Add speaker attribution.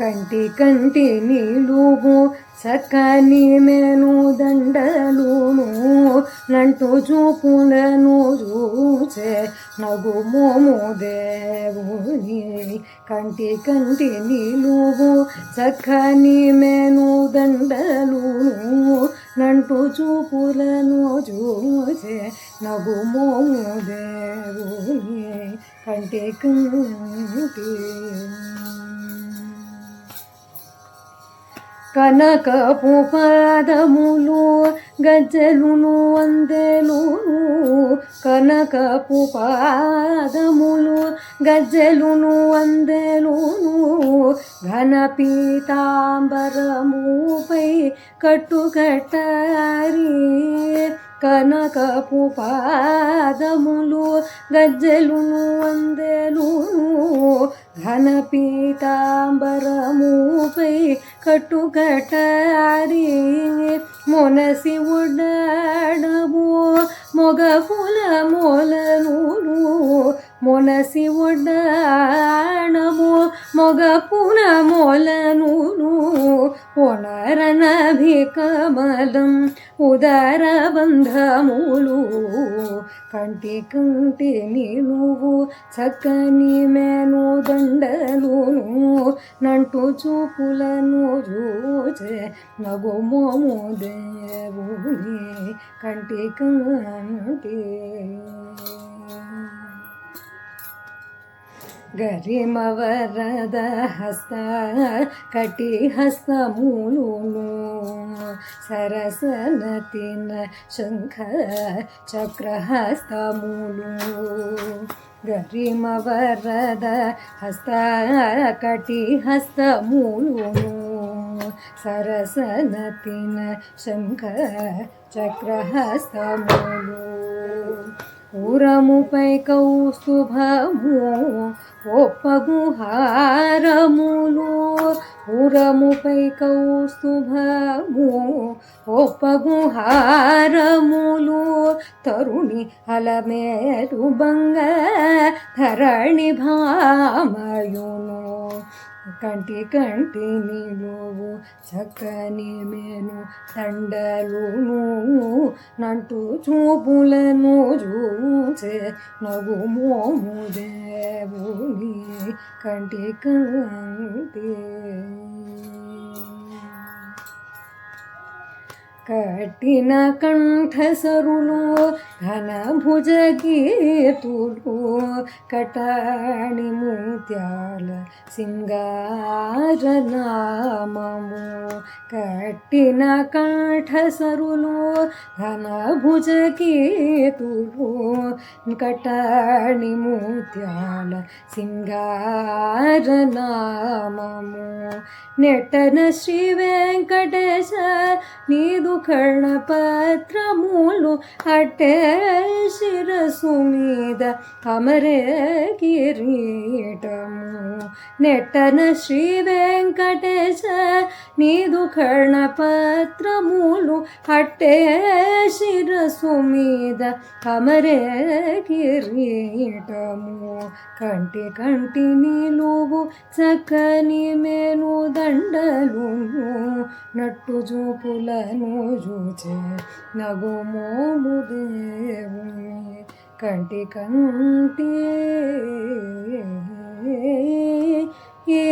Speaker 1: కంటి కంటి నీలుగు చక్కని మేను దండలును నంటు చూపులను చూచే నగు మోము దేవుని. కంటి కంటి నీలుగు చక్కని మేను దండలును నంటు చూపులను చూచే నగు మోము దేవుని. కంటి కంటి కనకపు పాదములు గజ్జలును వందెలును. కనకపు పాదములు గజ్జలును వందెలును. ఘన పీతాంబరముపై కట్టుకట్టారి. కనకపు పాదములు గజ్జలును అందెలును ఘన పీతాంబరముపై కట్టుకట్టారి. మొనసి ఉడ్డాడము మొగ పుల మొలను మొనసి ఉడ్డ మొగ పున మొలను పునరనభికమలం ఉదర బంధములు కంటి కంటి నిలువు చక్కని మేను దండలును నంటు చూపులను చూచే నగు మోము దేవుని కంటి కంటి ಗರಿಮವರದ ಹಸ್ತ ಕಟಿ ಹಸ್ತ ಮೂಲೂನು ಸರಸನತಿನ ಶಂಖ ಚಕ್ರ ಹಸ್ತ ಮೂಲು ಗರಿಮವರದ ಹಸ್ತ ಕಟಿ ಹಸ್ತ ಮೂಲೂನು ಸರಸನತಿನ ಶಂಖ ఉరముపై కౌస్తుభము ఒప్పగు హారములు. తరుణి అలమేలు బంగ ధరణి భామయును. కంటి కంటి నీలోవు చక్కని మేను తండలును నంటు చూపులను చూచే నగు మోము దేవుని కంటి కంటి. కట్టిన కంఠసరులు ఘన భుజగీతులు కటాణి ముత్యాల సింగారనామము. కట్టిన కంఠసరులు ఘన భుజగీతులు కటాణి ముత్యాల సింగారనామము నెట్టన శ్రీ వెంకటేశ నీదు కర్ణపత్రములు అట్టే శిరసు మీద అమరే కిరీటము నెట్టన శ్రీ వెంకటేశ నీదు కర్ణపత్రములు కట్టే శిరసు మీద కమరే కిరీటము. కంటి కంటి నీలువు చక్కని మేను దండలు నట్టు చూపులను చూచే నగు మోము దేవుని కంటి కంటి ఏ